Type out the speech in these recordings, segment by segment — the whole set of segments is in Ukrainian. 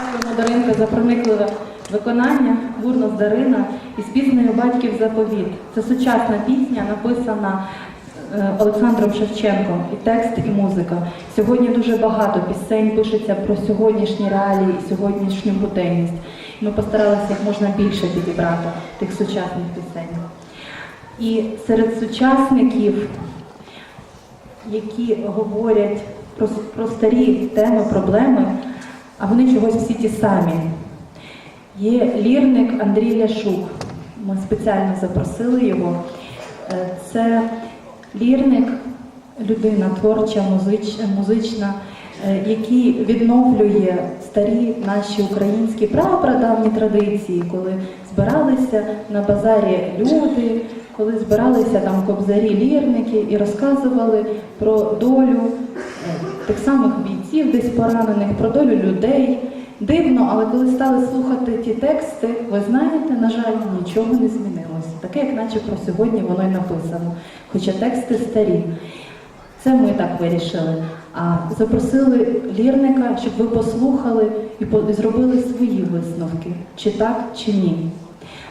Дякуємо, Даринка, за проникливе виконання Бурнос Дарина із піснею Батьків заповіт. Це сучасна пісня, написана е, Олександром Шевченком. І текст, і музика. Сьогодні дуже багато пісень пишеться про сьогоднішні реалії і сьогоднішню буденність. Ми постаралися як можна більше підібрати тих сучасних пісень. І серед сучасників які говорять про, про старі теми, проблеми, а вони чогось всі ті самі. Є лірник Андрій Ляшук. Ми спеціально запросили його. Е, Це лірник, людина творча, музич, музична, е, який відновлює старі наші українські прапрадавні традиції, коли збиралися на базарі люди, коли збиралися там кобзарі лірники і розказували про долю е, тих самих бійців, десь поранених, про долю людей. Дивно, але коли стали слухати ті тексти, ви знаєте, на жаль, нічого не змінилося. Таке, як наче про сьогодні воно й написано. Хоча тексти старі. Це ми так вирішили. А запросили лірника, щоб ви послухали і зробили свої висновки, чи так, чи ні.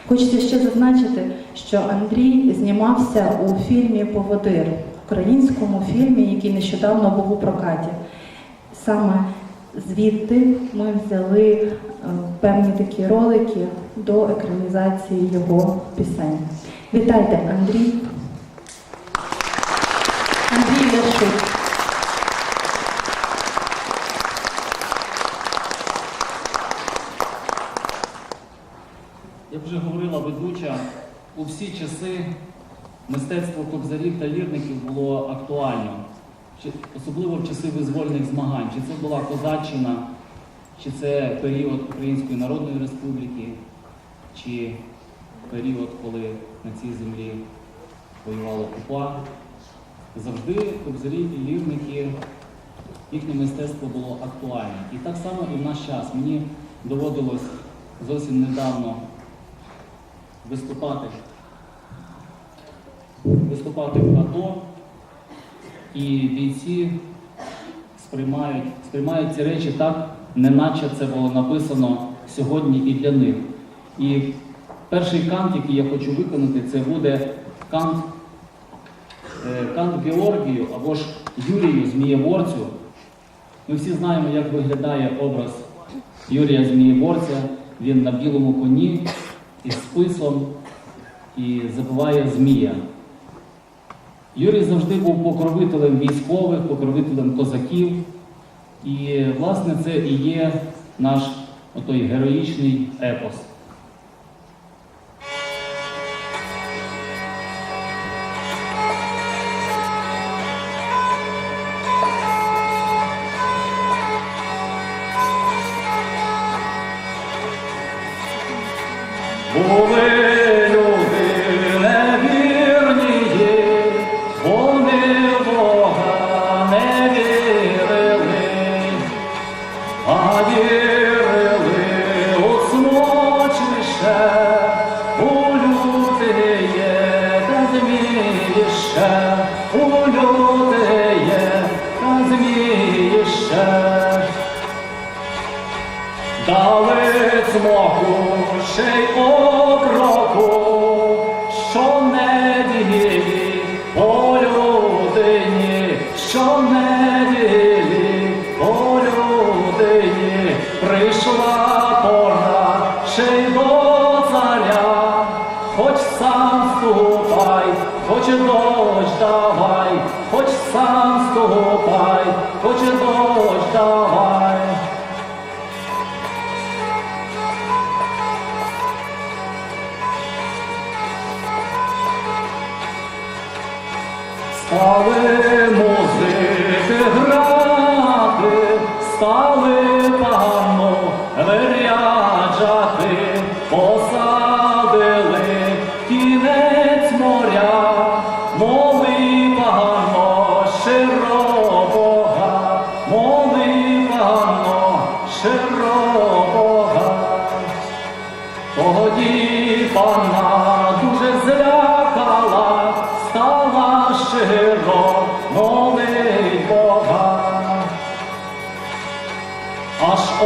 Хочеться ще зазначити, що Андрій знімався у фільмі Поводир, українському фільмі, який нещодавно був у прокаті. Саме звідти ми взяли е, певні такі ролики до екранізації його пісень. Вітайте, Андрій. Андрій Ляшук. Як вже говорила ведуча, у всі часи мистецтво кобзарів та лірників було актуально, Чи- особливо в часи визвольних змагань. Чи це була Козаччина, чи це період Української Народної Республіки, чи період, коли на цій землі воювала УПА. Завжди кобзарі і лірники, їхнє мистецтво було актуальне. І так само і в наш час. Мені доводилось зовсім недавно виступати, виступати в АТО, і бійці сприймають, сприймають ці речі так, неначе це було написано сьогодні і для них. І перший кант, який я хочу виконати, це буде кант, е, кант Георгію або ж Юрію Змієборцю. Ми всі знаємо, як виглядає образ Юрія Змієборця. Він на білому коні із списом і забиває змія. Юрій завжди був покровителем військових, покровителем козаків. І, власне, це і є наш отой героїчний епос. Були Дали цмоку ще й окроку, що не неділі по людині, що не неділі по людині прийшла пора ще й до царя, хоч сам ступай, хоч дощ давай, хоч сам ступай, хоч дощ давай. Стали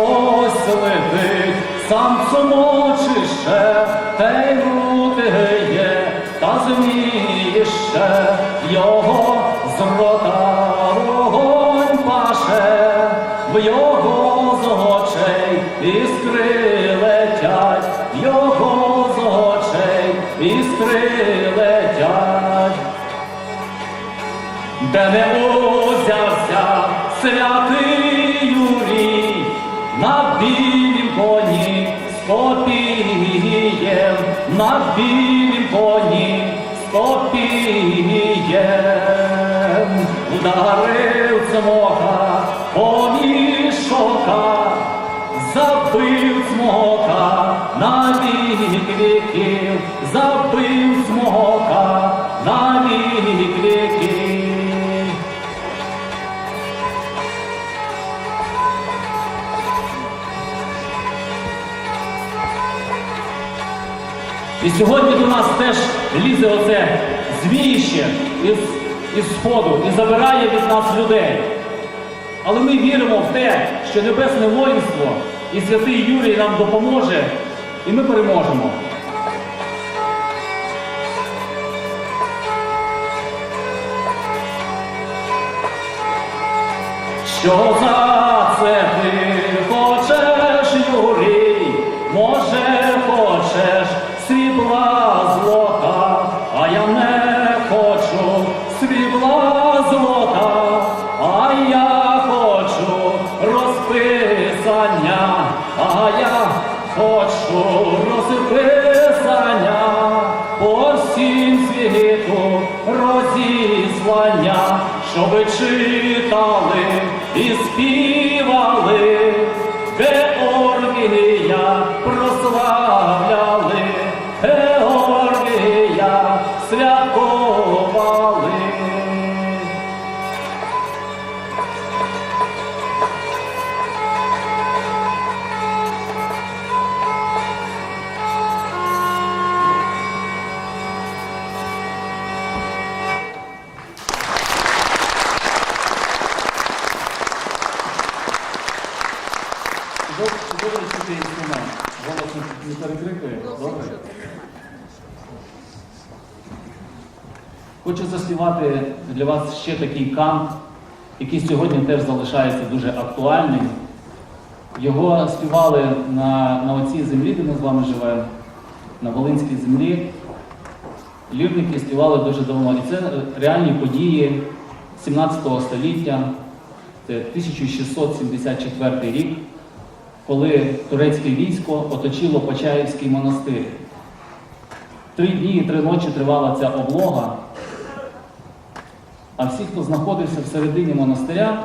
ось летить, сам цумочище, те й рутиє, та зміще, його з рота вогонь паше, в його з очей іскри летять, його з очей іскри летять. Де не на білім коні стопієм. Ударив смока цмока поміж шока, забив цмока на вік віків, забив цмока сьогодні до нас теж лізе оце звірище із, із сходу і забирає від нас людей. Але ми віримо в те, що небесне воїнство і святий Юрій нам допоможе, і ми переможемо. Що за це ти Чути інструмент. Голос не- перекрикує. Добре. Хочу заспівати для вас ще такий кант, який сьогодні теж залишається дуже актуальним. Його співали на, на оцій землі, де ми з вами живемо, на Волинській землі. Лірники співали дуже давно. І це реальні події 17 століття, це 1674 рік, коли турецьке військо оточило Почаївський монастир. Три дні і три ночі тривала ця облога. А всі, хто знаходився всередині монастиря,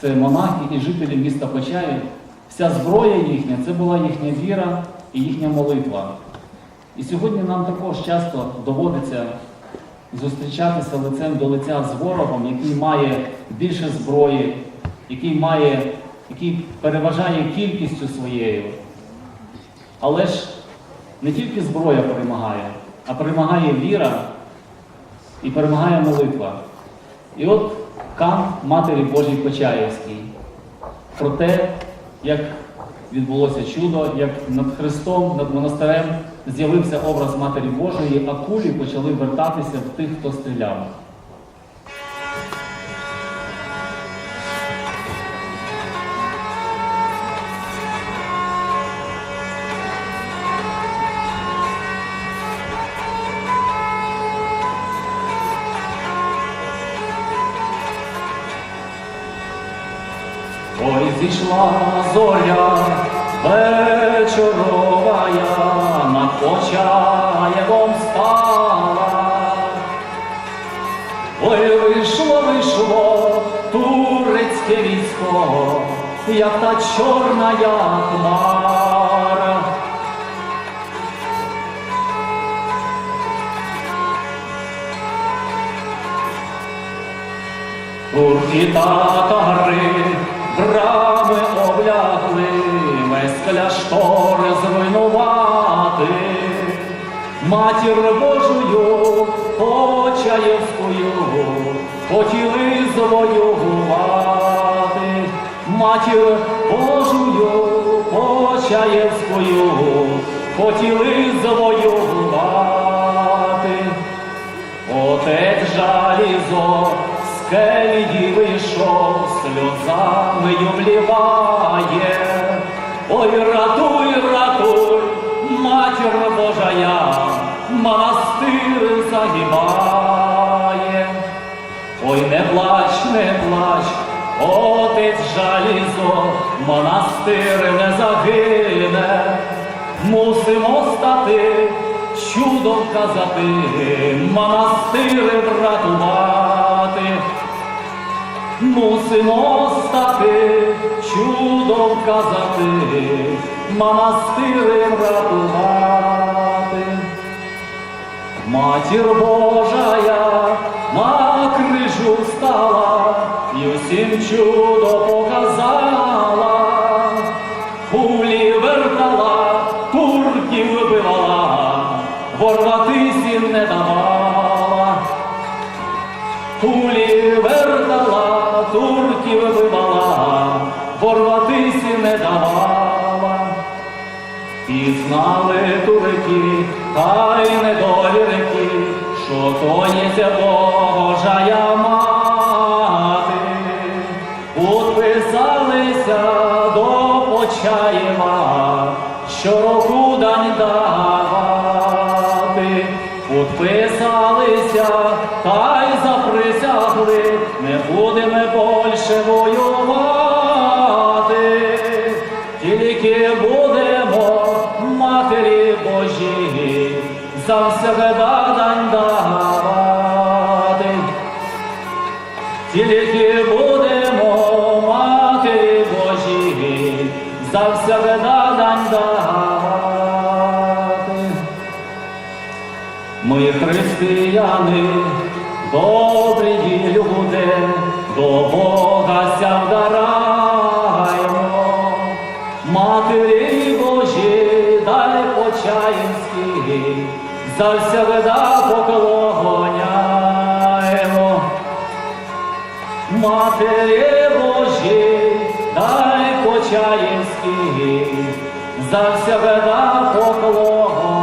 це монахи і жителі міста Почаїв, вся зброя їхня це була їхня віра і їхня молитва. І сьогодні нам також часто доводиться зустрічатися лицем до лиця з ворогом, який має більше зброї, який має, який переважає кількістю своєю. Але ж не тільки зброя перемагає, а перемагає віра і перемагає молитва. І от Кант Матері Божій Почаївській про те, як відбулося чудо, як над Христом, над монастирем з'явився образ Матері Божої, а кулі почали вертатися в тих, хто стріляв. Зійшла зоря вечоровая, над Почаєвом стала. Ой, вийшло, вийшло турецьке військо, як та чорна я хмара. Турки татари брами облягли, весь кляштор зруйнувати, матір Божою Почаєвською хотіли завоювати, матір Божою Почаєвською хотіли завоювати. Отець жалізо з келії вийшов, сльозами юбліває. Ой, ратуй, ратуй, матір Божая, монастир загибає. Ой, не плач, не плач, отець жалізо, монастир не загине, мусимо стати, чудом казати, монастир врятувати. Мусимо стати, чудом казати, монастири врятувати. Матір Божая на крижу стала і усім чудо показала, кулі вертала, турків вбивала, ворватися не давала. Кулі знали турки, та й недолірики, що то є ця Божая мати. Підписалися до Почаєва, щороку дань давати. Підписалися та й заприсягли, не будемо більше воювати. Завсегда дань давати. Тільки будемо матері Божі завсегда дань давати. Ми християни, добрі люди, до Бога ся вдараємо. Матері завсегда поклоняємо. Матері Божі, дай почаїнські, веда поклоняємо.